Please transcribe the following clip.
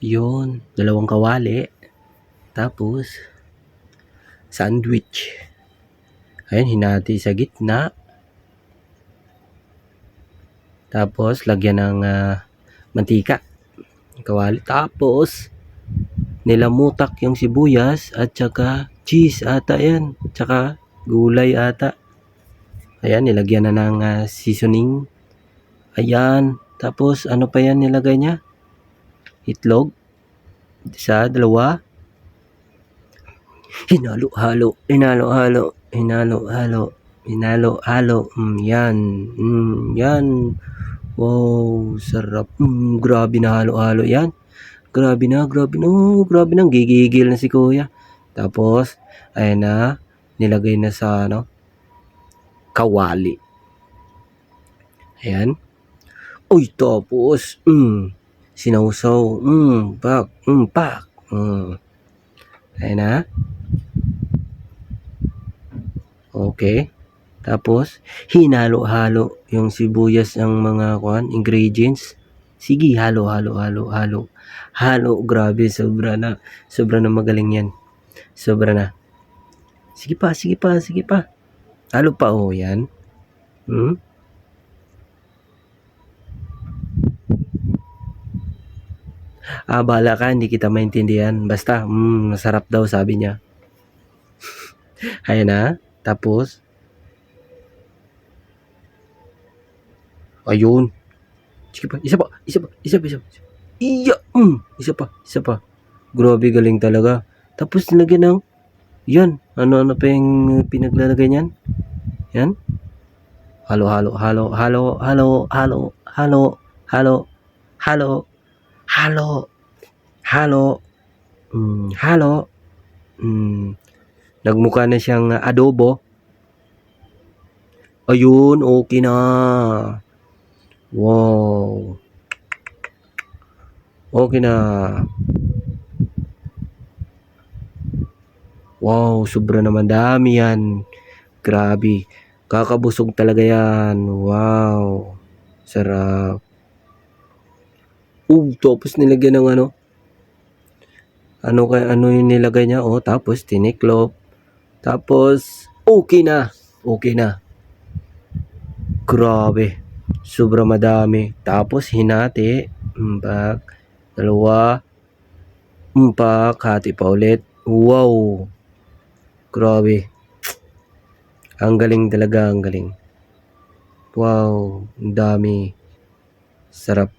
Yun, dalawang kawali. Tapos, sandwich. Ayan, hinati sa gitna. Tapos, lagyan ng ah, mantika. Kawali. Tapos, nilamutak yung sibuyas at saka cheese ata yan. Tsaka gulay ata. Ayan, nilagyan na ng ah, seasoning. Ayan. Tapos, ano pa yan nilagay niya? Itlog. Isa, dalawa. Hinalo-halo. Hinalo-halo. Hinalo-halo. Hinalo-halo. Mm, yan. Mm, yan. Wow, sarap. Mm, grabe na halo-halo yan. Grabe na, grabe na. Oh, grabe na. Gigigil na si kuya. Tapos, ayan na. Nilagay na sa, ano, kawali. Ayan. Uy, tapos, mm, sinausaw. Mm, pak, mm, pak. Mm. Ayan na. Okay. Tapos, hinalo-halo yung sibuyas ng mga kuan, ingredients. Sige, halo, halo, halo, halo. Halo, grabe, sobra na. Sobra na magaling yan. Sobra na. Sige pa, sige pa, sige pa. Halo pa, oh, yan. Hmm? Ah, bahala ka, hindi kita maintindihan. Basta, mm, masarap daw, sabi niya. Ayan na. Tapos, ayun. Sige pa, isa pa, isa pa, isa pa, isa pa. Iya, mm, isa pa, isa pa. Grabe, galing talaga. Tapos, nilagyan ng, yan, ano-ano pa yung pinaglalagay niyan? Yan. Halo, halo, halo, halo, halo, halo, halo, halo, halo, halo, halo, mm, halo, mm, nagmukha na siyang adobo. Ayun, okay na. Wow. Okay na. Wow, sobra naman dami yan. Grabe. Kakabusog talaga yan. Wow. Sarap. Oh, tapos nilagyan ng ano. Ano kay ano yung nilagay niya? Oh, tapos tiniklop. Tapos okay na. Okay na. Grabe. Sobra madami. Tapos hinati. Empat. Dalawa. Empat. Hati pa ulit. Wow. Grabe. Ang galing talaga, ang galing. Wow, ang dami. Sarap.